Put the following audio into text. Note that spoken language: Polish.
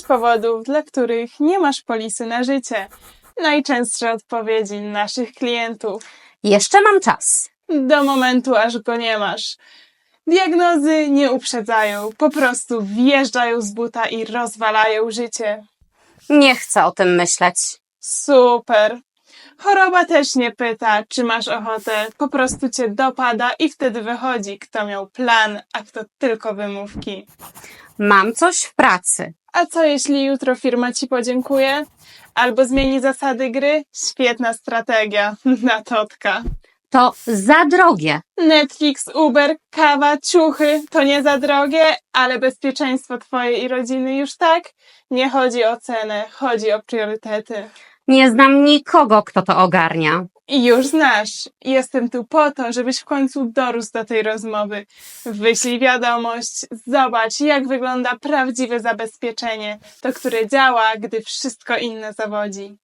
pięć powodów, dla których nie masz polisy na życie. Najczęstsze odpowiedzi naszych klientów. Jeszcze mam czas. Do momentu, aż go nie masz. Diagnozy nie uprzedzają, po prostu wjeżdżają z buta i rozwalają życie. Nie chcę o tym myśleć. Super. Choroba też nie pyta, czy masz ochotę, po prostu cię dopada i wtedy wychodzi, kto miał plan, a kto tylko wymówki. Mam coś w pracy. A co jeśli jutro firma ci podziękuje? Albo zmieni zasady gry? Świetna strategia. Na totka. To za drogie. Netflix, Uber, kawa, ciuchy to nie za drogie, ale bezpieczeństwo twojej i rodziny już tak? Nie chodzi o cenę, chodzi o priorytety. Nie znam nikogo, kto to ogarnia. I już znasz. Jestem tu po to, żebyś w końcu dorósł do tej rozmowy. Wyślij wiadomość, zobacz, jak wygląda prawdziwe zabezpieczenie, to które działa, gdy wszystko inne zawodzi.